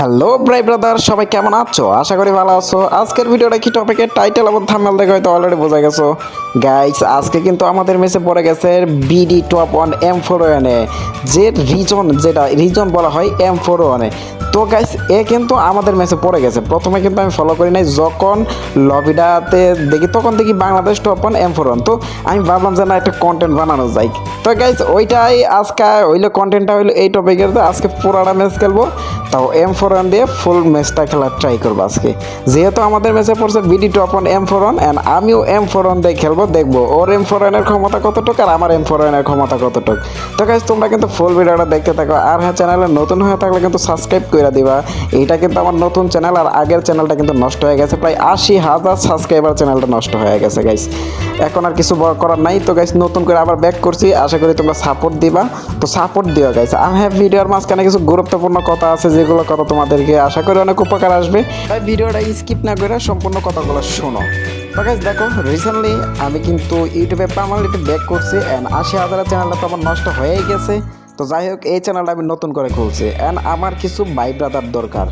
Hello ব্রাই brother সবাই কেমন আছো? আশা করি ভালো আছো। আজকের ভিডিওটা কি টপিকের টাইটেল এবং থাম্বনেল দেখে হয়তো অলরেডি বোঝা গেছো। গাইস আজকে কিন্তু আমাদের মেসে পড়ে গেছে BD top one M four ওয়ানে যে রিজন যেটা রিজন বলা হয় এম ফোর ওয়ানে তো গাইস এ কিন্তু আমাদের মেসে পড়ে গেছে। প্রথমে কিন্তু আমি ফলো করি নাই, যখন লবিটাতে দেখি, তখন দেখি Bangladesh top one M four one তো আমি ভাবলাম যে না, একটা কন্টেন্ট বানানো যায়। তো গাইস ওইটাই আজকে হইল কন্টেন্টটা হইল এই টপিকের আজকে পুরাটা ম্যাচ খেলব। তাও এম ফোর ওয়ান দিয়ে ফুল ম্যাচটা খেলার ট্রাই করব আজকে। যেহেতু আমাদের ম্যাচে পড়ছে BD top one M four one and আমিও এম ফোর ওয়ান দিয়ে খেলব, দেখব ওর এম ফোর ওয়ানের ক্ষমতা কতটুকু আর আমার এম ফোর ওয়ানের ক্ষমতা কতটুকু। তো গাইস তোমরা কিন্তু ফুল ভিডিওটা দেখতে থাকো। আর হ্যাঁ চ্যানেলে নতুন হয়ে থাকলে কিন্তু সাবস্ক্রাইব করে দিবা। এইটা কিন্তু আমার নতুন চ্যানেল আর আগের চ্যানেলটা কিন্তু নষ্ট হয়ে গেছে। প্রায় আশি হাজার সাবস্ক্রাইবার চ্যানেলটা নষ্ট হয়ে গেছে গাইস এখন আর কিছু করার নাই। তো গাইস নতুন করে আবার ব্যাক করছি। আশা করি তোমরা সাপোর্ট দিবা। তো সাপোর্ট দিও গাইস আর হ্যাঁ ভিডিওর মাঝখানে কিছু গুরুত্বপূর্ণ কথা আছে যেগুলো কথা তোমাদেরকে আশা করি অনেক উপকার আসবে। তাই ভিডিওটা স্কিপ না করে সম্পূর্ণ কথাগুলো শোনো। তো দেখো রিসেন্টলি আমি কিন্তু ইউটিউবে পার্মানেন্টলি ব্যাক করছি অ্যান্ড আশি হাজারের চ্যানেলটা তো আমার নষ্ট হয়েই গেছে। তো যাই হোক, এই চ্যানেলটা আমি নতুন করে খুলছি অ্যান্ড আমার কিছু বাই ব্রাদার দরকার।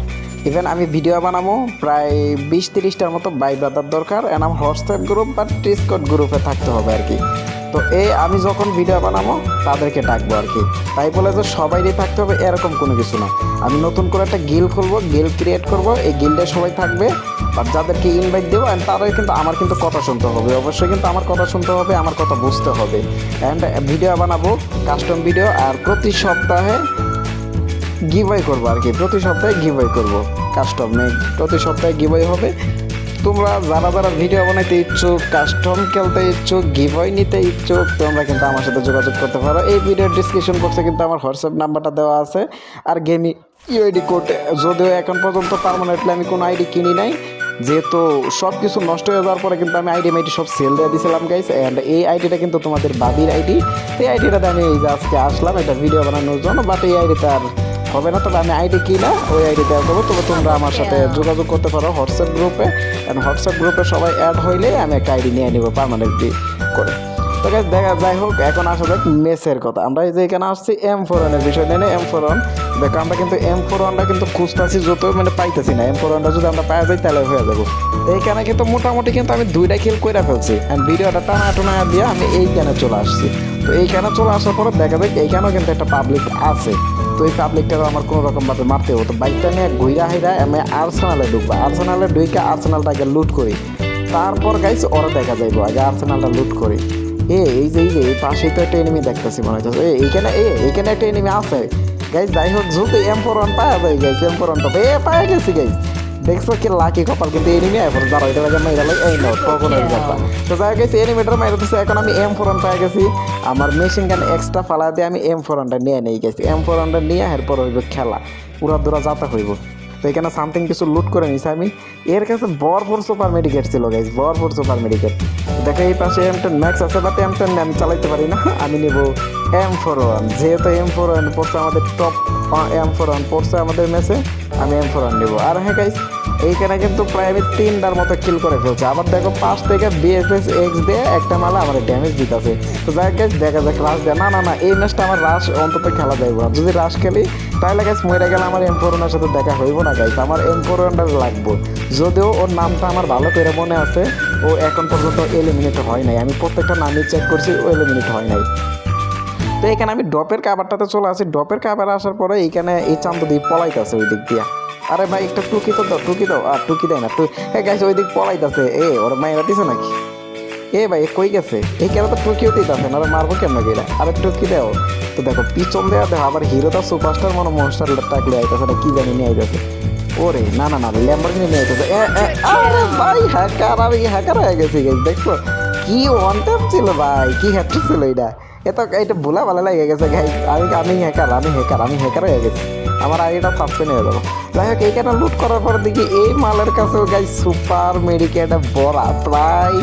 ইভেন আমি ভিডিও বানাবো, প্রায় বিশ তিরিশটার মতো বাই ব্রাদার দরকার অ্যান্ড আমার হোয়াটসঅ্যাপ গ্রুপ বা ডিসকট গ্রুপে থাকতে হবে আর কি। তো এই আমি যখন ভিডিও বানাবো, তাদেরকে ডাকবো আর কি। তাই বলে যে সবাইরই থাকতে হবে, এরকম কোনো কিছু না। আমি নতুন করে একটা গিল খুলবো গিল ক্রিয়েট করব, এই গিল্ডে সবাই থাকবে বা যাদেরকে ইনভাইট দেবো অ্যান্ড তাদের কিন্তু, আমার কিন্তু কথা শুনতে হবে। অবশ্যই কিন্তু আমার কথা শুনতে হবে, আমার কথা বুঝতে হবে। অ্যান্ড ভিডিও বানাবো কাস্টম ভিডিও আর প্রতি সপ্তাহে গিভওয়ে করব আর কি। প্রতি সপ্তাহে গিভওয়ে করব। কাস্টম প্রতি সপ্তাহে গিভওয়ে হবে। তোমরা যারা যারা ভিডিও বানাইতে ইচ্ছুক কাস্টম খেলতে ইচ্ছুক গিভওয়ে নিতে ইচ্ছুক, তোমরা কিন্তু আমার সাথে যোগাযোগ করতে পারো। এই ভিডিওর ডিসক্রিপশন বক্সে কিন্তু আমার হোয়াটসঅ্যাপ নাম্বারটা দেওয়া আছে। আর গেমি ইউআইডি কোড যদিও এখন পর্যন্ত পারমানেন্টলি আমি কোনো আইডি কিনি নাই, যেহেতু সব কিছু নষ্ট হয়ে যাওয়ার পরে কিন্তু আমি আইডি মাইডি সব সেল দিয়ে দিয়েছিলাম গাইস অ্যান্ড এই আইডিটা কিন্তু তোমাদের বাবির আইডি এই আইডিটাতে আমি এই যে আজকে আসলাম, এটা ভিডিও বানানোর জন্য বাট এই আইডিতে আর হবে না তবে আমি আইডি কিনা ওই আইডি দেওয়া করব তবে তোমরা আমার সাথে যোগাযোগ করতে পারো হোয়াটসঅ্যাপ গ্রুপে অ্যান্ড হোয়াটসঅ্যাপ গ্রুপে সবাই অ্যাড হইলে আমি একটা আইডি নিয়ে নিবো পারমানেন্টলি করে। তো guys, দেখা যাই হোক এখন আসা যাক মেসের কথা। আমরা এই যে এখানে আসছি এম ফোর ওয়ানের বিষয় নিয়ে এম ফোর ওয়ান দেখো আমরা কিন্তু এম ফোর ওয়ানটা কিন্তু খুঁজতেছি যত মানে পাইতেছি না। এম ফোর ওয়ানটা যদি আমরা পাওয়া যাই তাহলে হয়ে যাব। এইখানে কিন্তু মোটামুটি কিন্তু আমি দুইটা খেল করে ফেলছি। অ্যান্ড ভিডিওটা টানা টুনা দিয়ে আমি এইখানে চলে আসছি। তো এইখানে চলে আসার পরে দেখা যাক এইখানেও কিন্তু একটা পাবলিক আছে। তো এই পাবলিকটারও আমার কোনো রকম ভাবে মারতে হতো। বাইকটা নিয়ে ঘুরা হাইরা আমি আর্সেনালে ঢুকবো। আর্সেনালে ঢুকে আর্সেনালটাকে লুট করি। তারপর গাইস ওরা দেখা যাইবো, আগে আর্সেনালটা লুট করি। এ, এই যে এই যে, এই পাশেই তো একটা এনিমি দেখতেছি মনে হচ্ছে এ, এইখানে এ, এইখানে একটা এনিমি আছে। গাইস যাই হোক, ঝুঁকে এম ফোর ওয়ান পাওয়া যায় গাইস এম ফোর ওয়ানটা এ, পাওয়া গেছি গাইস দেখছ কি লাকি কপাল কিন্তু এনিমি এখন দাঁড়াও এটা লাগে লাগে এই নাও তখন হয়ে যাবা তো যাই হোক গেছি এনিমিটার মাইরা দিচ্ছে এখন আমি এম ফোর ওয়ান পাই গেছি আমার মেশিন গান এক্সট্রা ফালা দিয়ে আমি এম ফোর ওয়ানটা নিয়ে নিয়ে গেছি এম ফোর ওয়ানটা নিয়ে এরপর হইব খেলা পুরা দূরা যাতা হইব তো এখানে সামথিং কিছু লুট করে নিছি আমি এর কাছে বরপুর সুপার মেডিকেট ছিল গাইজ বরপুর সুপার মেডিকেট দেখো এই পাশে এম টেন ম্যাক্স আছে বাট এম টেন আমি চালাইতে পারি না আমি নেব এম ফোর ওয়ান যেহেতু এম ফোর ওয়ান পড়ছে আমাদের টপ এম ফোর ওয়ান পড়ছে আমাদের ম্যাচে আমি এম ফোর ওয়ান নেব। আর হ্যাঁ গাইজ এইখানে কিন্তু প্রায় আমি তিনটার মতো কিল করে ফেলছে। আবার দেখো পাঁচ থেকে বিএসএস এক্স দিয়ে একটা মালা আমার ড্যামেজ দিতেছে। তো যাই হোক দেখা যাক রাশ দেয়। না না না, এই ম্যাচটা আমার রাশ অন্তত খেলা যাইব না যদি রাশ খেলি, তাহলে গাইস মরে গেলে আমার এম ফোরনের সাথে দেখা হইব না গাইস আমার এম ফোরনটা লাগবো। যদিও ওর নামটা আমার ভালো করে মনে আছে, ও এখন পর্যন্ত এলিমিনেট হয় নাই। আমি প্রত্যেকটা নামই চেক করছি, ও এলিমিনেট হয় নাই। তো এখানে আমি ডপের কাবারটাতে চলে আসি। ডপের কাবার আসার পরে এইখানে এই চান্দ দিয়ে পলাইতেছে ওই দিক দিয়া। আরে ভাই, একটা টুকি তো দাও, টুকি দাও। আর টুকি দেয় না হ্যাঁ গাইছে ওই দিক পলাইতেছে। এ, ওর মায়েরা দিছে নাকি? এ ভাই কই গেছে? এই কেন তো টুকিও দিতেছে না মারবো কেমন গেলা? আরে টুকি দাও। তো দেখো, পিছন দেওয়া দেখো, আবার হিরোটা সুপারস্টার মনে মনস্টার টাকলে আইতেছে না কি জানি নিয়ে আইতেছে। ওরে, না না না ল্যাম্বরগিনি নিয়ে আইতেছে। আরে ভাই হ্যাকার আমি হ্যাকার হয়ে গেছি দেখছ? কি ওয়ান ছিল ভাই, কি হ্যাট্রিক ছিল এটা? এত এটা ভোলা ভালো লাগে গেছে গাই আমি আমি হ্যাকার আমি হ্যাকার আমি হ্যাকার হয়ে গেছি। আমার আইডিটা সাসপেন্ড হয়ে যাব। যাই হোক এইখানে লুট করার পর দেখি এই মালের কাছেও গাই সুপার মেডিকেট বড়া প্রায়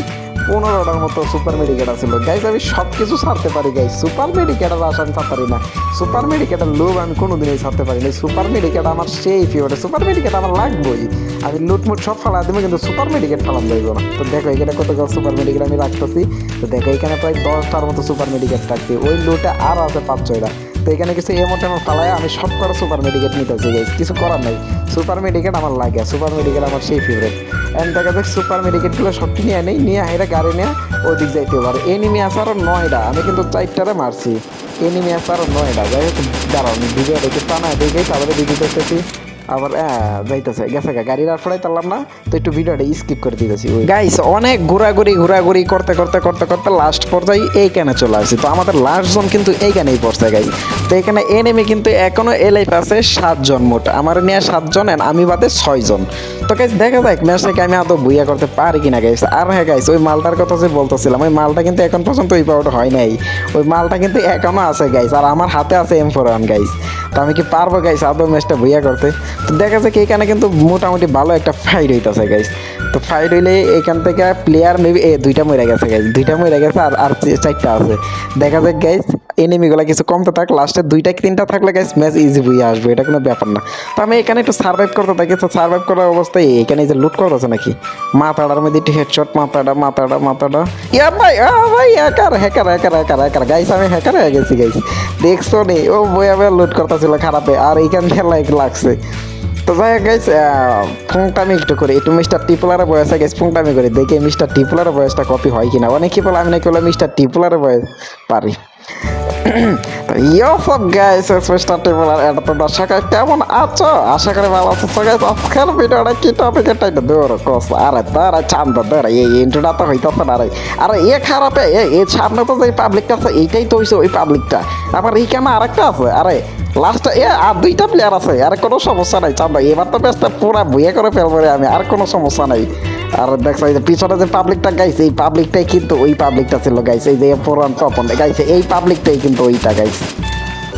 পনেরোটার মতো সুপার মেডিকেট ছিল। গাইস আমি সব কিছু ছাড়তে পারি গাইস সুপার মেডিকেটের আশা আমি ছাড়তে পারি না। সুপার মেডিকেটের লোভ আমি কোনোদিনই ছাড়তে পারি না। সুপার মেডিকেট আমার সেই ফেভারিট সুপার মেডিকেট আমার লাগবেই। আমি লুটমুট সব ফালা দেবো, কিন্তু সুপার মেডিকেট ফালাম যাইব না। তো দেখো, এখানে কত সুপার মেডিকেট আমি রাখতেছি। তো দেখো, এখানে প্রায় দশটার মতো সুপার মেডিকেট রাখছি ওই লুটে আর আছে পাঁচ ছয়টা। তো এখানে কিছু এমন টেমন ফালায়, আমি সব করে সুপার মেডিকেট নিতেছি কিছু করার নাই। সুপার মেডিকেট আমার লাগে সুপার মেডিকেল আমার সেই ফেভারিট এন্ড দেখা যাক সুপার মেডিকেটগুলো সব নিয়ে নেই নিয়ে হাইরা গাড়ি নিয়ে ওদিক যাইতে পারে। এনিমি আছে আরও নয়টা, আমি কিন্তু চারটারে মারছি। এনিমি আছে আরও নয়টা, যাই হোক, দাঁড়াও, আমি ভিডিও দেখে টানা দেখে, তারপরে ভিডিও দেখতেছি। আবার যাইতেছে, গেছে গাড়ির আর পড়াই তারলাম না, তো একটু ভিডিওটা স্কিপ করে দিতেছি গাইস অনেক ঘোরাঘুরি ঘোরাঘুরি করতে করতে করতে করতে লাস্ট পর্যায়ে এইখানে চলে আসছি। তো আমাদের লাস্ট জন কিন্তু এইখানেই পড়ছে গাইস তো এখানে এনেমে কিন্তু এখনও এলাইফ আছে, সাতজন মোট। আমার নিয়ে সাতজন আমি বাদে ছয়জন। তো গাইস দেখা যাক ম্যাচটাকে আমি আদৌ বুইয়া করতে পারি কিনা গাইস আর হ্যাঁ গাইস ওই মালটার কথা যে বলতেছিলাম, ওই মালটা কিন্তু এখন পর্যন্ত ওই পাউডার হয় নাই। ওই মালটা কিন্তু এখনও আছে গাইস আর আমার হাতে আছে এম ফোর গাইস তো আমি কি পারব গাইস আদৌ ম্যাচটা বুইয়া করতে? দেখা যাক এখানে কিন্তু মোটামুটি ভালো একটা ফাইট হইতেছে গাইস তো ফাইট হইলে এখান থেকে প্লেয়ার মেবি এ, দুইটা মরে গেছে গাইস দুইটা মরে গেছে আর আর চারটা আছে। দেখা যাক গাইস এনিমিগুলো কিছু কমতে থাক লাস্টে দুইটা তিনটা থাকলে গাইস ম্যাচ ইজি বুইয়ে আসবে, এটা কোনো ব্যাপার না। তো আমি এখানে একটু সার্ভাইভ করতে থাকি, তো সার্ভাইভ করার অবস্থায় এখানে যে লুট করতেছে নাকি? মাথাটার মধ্যে একটু হেডশট মাথাটা মাথাটা মাথাটা। ইয়া ভাই, আ ভাই hacker hacker hacker hacker hacker guys আমি হ্যাকার হয়ে গেছি গাইস দেখছ নি, ও বইয়া বইয়া লুট করতেছিল খারাপে, আর এইখান দিয়ে লাইক লাগছে। তো যাই গাইস ফোনটামি একটু করি। একটু মিস্টার টিপুলারের বয়সে গেছে ফোনটামি করি। দেখি মিস্টার টিপুলারের বয়সটা কপি হয় কিনা। অনেকে বলে, আমি নাকি বলে মিস্টার টিপুলারের বয়স, পারি। এটা আশা করি কি দূর কস, আরে এই তো আরে, এ এ সামনে তো যে আছে তো ওই আবার আরেকটা আছে, আরে লাস্টে এ আর দুইটা প্লেয়ার আছে, আর কোনো সমস্যা নাই। চান্দা এবার তো বেস্ট পুরা বইয়ে করে ফেলব রে আমি, আর কোনো সমস্যা নাই। আর দেখছ যে পিছনে যে পাবলিকটা গাইছে, এই পাবলিকটাই কিন্তু ওই পাবলিকটা ছিল, গাইছে, এই যে পুরান তপন গাইছে, এই পাবলিকটাই কিন্তু ওইটা, গাইছে।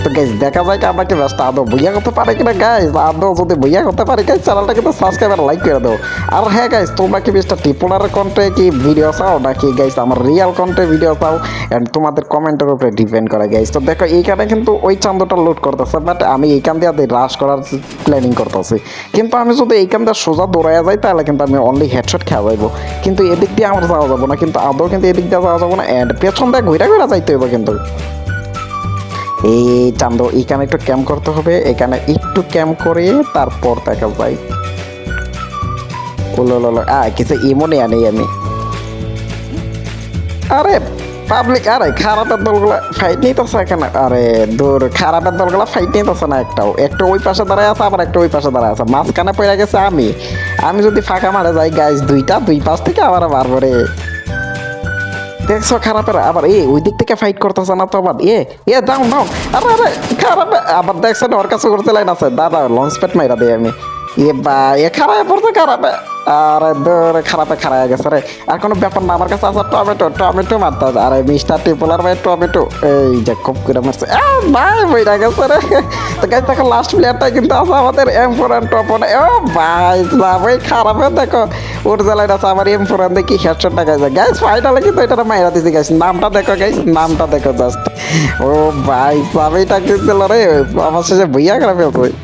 তো গাইজ দেখা যায় কি আমরা কি ব্যস্ত। আদৌ বইয়া করতে পারে কিনা গাইজ আদৌ যদি বইয়া করতে পারি গাইজ চ্যানেলটা কিন্তু সাবস্ক্রাইব আর লাইক করে দাও। আর হ্যাঁ গাইজ তোমরা কি বেশটা টিপুলারের কন্টে কি ভিডিও চাও? নাকি গাইজ আমার রিয়েল কন্টে ভিডিও চাও? অ্যান্ড তোমাদের কমেন্টের উপরে ডিপেন্ড করে গাইজ তো দেখো, এইখানে কিন্তু ওই চান্দটা লোড করতেছে বাট আমি এইখান দিয়ে রাশ করার প্ল্যানিং করতেছি। কিন্তু আমি যদি এইখান দিয়ে সোজা দৌড়াইয়া যাই, তাহলে কিন্তু আমি অনলি হেডশট খেয়া যাইবো। কিন্তু এদিক দিয়ে আমার যাওয়া যাব না, কিন্তু আদৌ কিন্তু এদিক দিয়ে যাওয়া যাব না অ্যান্ড পেছন দিয়ে ঘুরে ঘুরে যাইতে হইব কিন্তু। এই চান্দ, এখানে একটু ক্যাম্প করতে হবে। এখানে একটু ক্যাম্প করে তারপর দেখা যায়। কিছু ইমনে আনি আমি। আরে পাবলিক আরে, খারাপের দলগুলো ফাইট এখানে। আরে, দূর, খারাপের দলগুলো ফাইট না একটাও। একটা ওই পাশে দাঁড়ায় আছে, আবার একটা ওই পাশে দাঁড়ায় আছে। মাঝখানে পড়ে গেছে আমি। আমি যদি ফাঁকা মারে যাই গাইজ দুইটা, দুই পাশ থেকে আবার মারবো রে। দেখছ খারাপের? আবার এ ওই দিক থেকে ফাইট করতেছে না তো আবার? এ এ দাম ডাউন আরে আরে, খারাপ আবার দেখছেন ওর কাছে করতে লাইন আছে। দাদা লঞ্চ প্যাড মাইরা দেয় আমি। এ বা এ খারাপ পড়ছে খারাপে আরে দূর খারাপে খারাপ গেছে রে। আর কোনো ব্যাপার না আমার কাছে আছে টমেটো টমেটো মারতে হবে। আরে মিস্টার টিপলার ভাই টমেটো। এই যে খুব করে মারছে। আ, ভাই বইরা গেছে রে। তো গাইজ দেখো লাস্ট প্লেয়ারটা কিন্তু আছে আমাদের এম ফোর অ্যান্ড টপ ও ভাই ভাই খারাপে দেখো ওর জ্বালায় আছে আমার এম ফোর দেখি হেডশট টাকা গাইজ ফাইনালে কিন্তু এটা মাইরা দিছি গাইজ নামটা দেখো গাইজ নামটা দেখো জাস্ট ও ভাই সাবেইটা কিন্তু রে? আমার শেষে বইয়া করে ফেলছে।